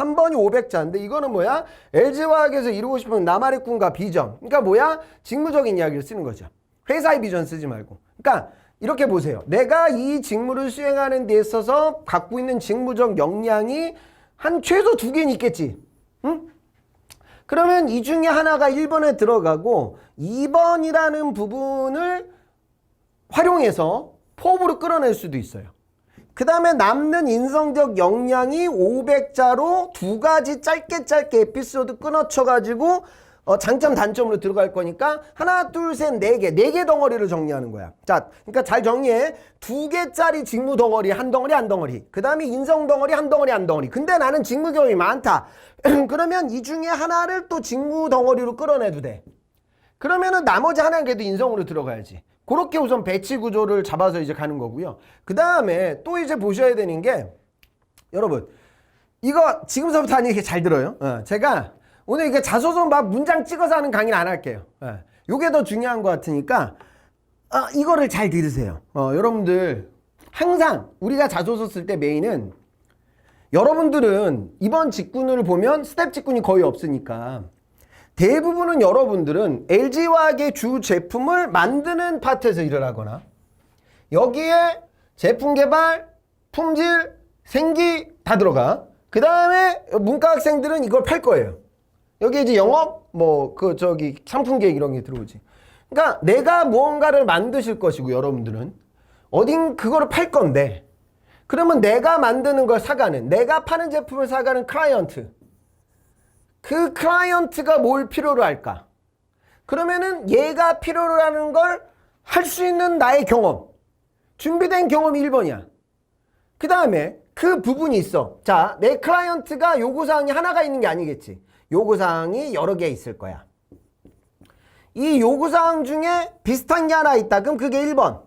3번이 500자인데 이거는 뭐야? LG화학에서 이루고 싶은 나만의 꿈과 비전. 그러니까 뭐야? 직무적인 이야기를 쓰는 거죠. 회사의 비전 쓰지 말고. 그러니까 이렇게 보세요. 내가 이 직무를 수행하는 데 있어서 갖고 있는 직무적 역량이 한 최소 두 개는 있겠지. 응? 그러면 이 중에 하나가 1번에 들어가고 2번이라는 부분을 활용해서 포업으로 끌어낼 수도 있어요. 그 다음에 남는 인성적 역량이 500자로 두 가지 짧게 짧게 에피소드 끊어쳐가지고 어, 장점 단점으로 들어갈 거니까 하나 둘 셋 네 개 네 개 덩어리를 정리하는 거야. 자, 그러니까 잘 정리해. 두 개짜리 직무 덩어리 한 덩어리 한 덩어리. 그 다음에 인성 덩어리 한 덩어리 한 덩어리. 근데 나는 직무 경험이 많다. 그러면 이 중에 하나를 또 직무 덩어리로 끌어내도 돼. 그러면은 나머지 하나는 그래도 인성으로 들어가야지. 그렇게 우선 배치 구조를 잡아서 이제 가는 거고요. 그 다음에 또 이제 보셔야 되는 게 여러분 이거 지금서부터 하니 이렇게 잘 들어요. 어, 제가 오늘 이게 자소서 막 문장 찍어서 하는 강의는 안 할게요. 예. 요게 더 중요한 것 같으니까 아, 이거를 잘 들으세요. 어, 여러분들 항상 우리가 자소서 쓸 때 메인은 여러분들은 이번 직군을 보면 스텝 직군이 거의 없으니까 대부분은 여러분들은 LG화학의 주 제품을 만드는 파트에서 일을 하거나 여기에 제품 개발, 품질, 생기 다 들어가. 그 다음에 문과 학생들은 이걸 팔 거예요. 여기 이제 영업, 뭐, 그, 저기, 상품 계획 이런 게 들어오지. 그러니까 내가 무언가를 만드실 것이고, 여러분들은. 어딘 그거를 팔 건데. 그러면 내가 만드는 걸 사가는, 내가 파는 제품을 사가는 클라이언트. 그 클라이언트가 뭘 필요로 할까? 그러면은 얘가 필요로 하는 걸 할 수 있는 나의 경험. 준비된 경험이 1번이야. 그 다음에 그 부분이 있어. 자, 내 클라이언트가 요구사항이 하나가 있는 게 아니겠지. 요구사항이 여러 개 있을 거야. 이 요구사항 중에 비슷한 게 하나 있다. 그럼 그게 1번.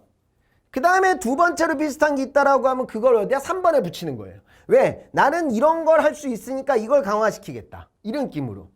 그 다음에 두 번째로 비슷한 게 있다라고 하면 그걸 어디야? 3번에 붙이는 거예요. 왜? 나는 이런 걸 할 수 있으니까 이걸 강화시키겠다. 이런 느낌으로.